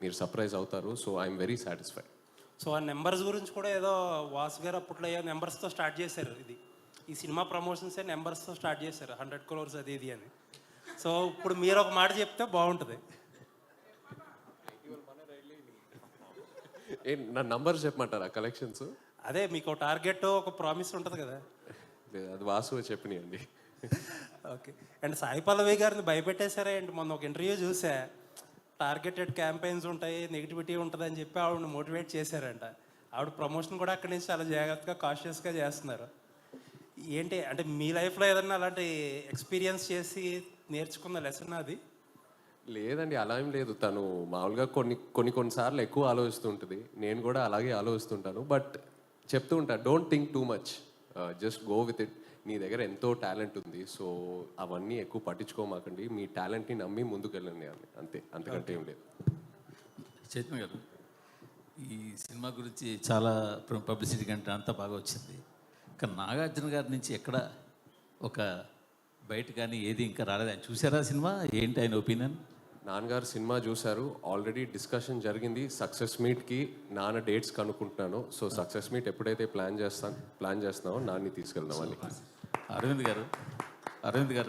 మీరు సర్ప్రైజ్ అవుతారు. So I'm very satisfied so ఆ నెంబర్స్ గురించి కూడా ఏదో వాసు గారు అప్పట్లో నెంబర్స్తో స్టార్ట్ చేశారు ఇది. ఈ సినిమా ప్రమోషన్సే నెంబర్స్తో స్టార్ట్ చేశారు. హండ్రెడ్ క్రోర్స్ అది ఇది అని. సో ఇప్పుడు మీరు ఒక మాట చెప్తే బాగుంటుంది. ఏ నా నంబర్ చెప్పమంటారా కలెక్షన్స్ అదే మీకు టార్గెట్ ఒక ప్రామిస్ ఉంటుంది కదా. అది వాసు చెప్పినాయండి. ఓకే అండ్ సాయి పల్లవి గారిని భయపెట్టేశారా ఏంటి? మొన్న ఒక ఇంటర్వ్యూ చూసా. టార్గెటెడ్ క్యాంపెయిన్స్ ఉంటాయి నెగిటివిటీ ఉంటుంది అని చెప్పి ఆవిడని మోటివేట్ చేశారంట. ఆవిడ ప్రమోషన్ కూడా అక్కడి నుంచి చాలా జాగ్రత్తగా కాషియస్గా చేస్తున్నారు. ఏంటి అంటే మీ లైఫ్లో ఏదన్నా అలాంటి ఎక్స్పీరియన్స్ చేసి నేర్చుకున్న లెసన్ అది? లేదండి అలా ఏం లేదు. తను మామూలుగా కొన్ని కొన్ని కొన్నిసార్లు ఎక్కువ ఆలోచిస్తుంటుంది. నేను కూడా అలాగే ఆలోచిస్తుంటాను. బట్ చెప్తూ ఉంటాను don't think too much just go with it నీ దగ్గర ఎంతో టాలెంట్ ఉంది సో అవన్నీ ఎక్కువ పట్టించుకోమాకండి. మీ టాలెంట్ని నమ్మి ముందుకు వెళ్ళండి అని. అంతే అంతకంటే ఏం లేదు. చైతన్య గారు ఈ సినిమా గురించి చాలా పబ్లిసిటీ కంటే అంతా బాగా వచ్చింది. కానీ నాగార్జున గారి నుంచి ఎక్కడ ఒక బయట కానీ ఏది ఇంకా రాలేదు. ఆయన చూసారా సినిమా? ఏంటి ఆయన ఒపీనియన్? నాన్నగారు సినిమా చూశారు. ఆల్రెడీ డిస్కషన్ జరిగింది. సక్సెస్ మీట్కి నాన్న డేట్స్ కనుక్కుంటున్నాను. సో సక్సెస్ మీట్ ఎప్పుడైతే ప్లాన్ చేస్తాను ప్లాన్ చేస్తున్నామో నాన్ని తీసుకెళ్దామని అరవింద్ గారు అరవింద్ గారు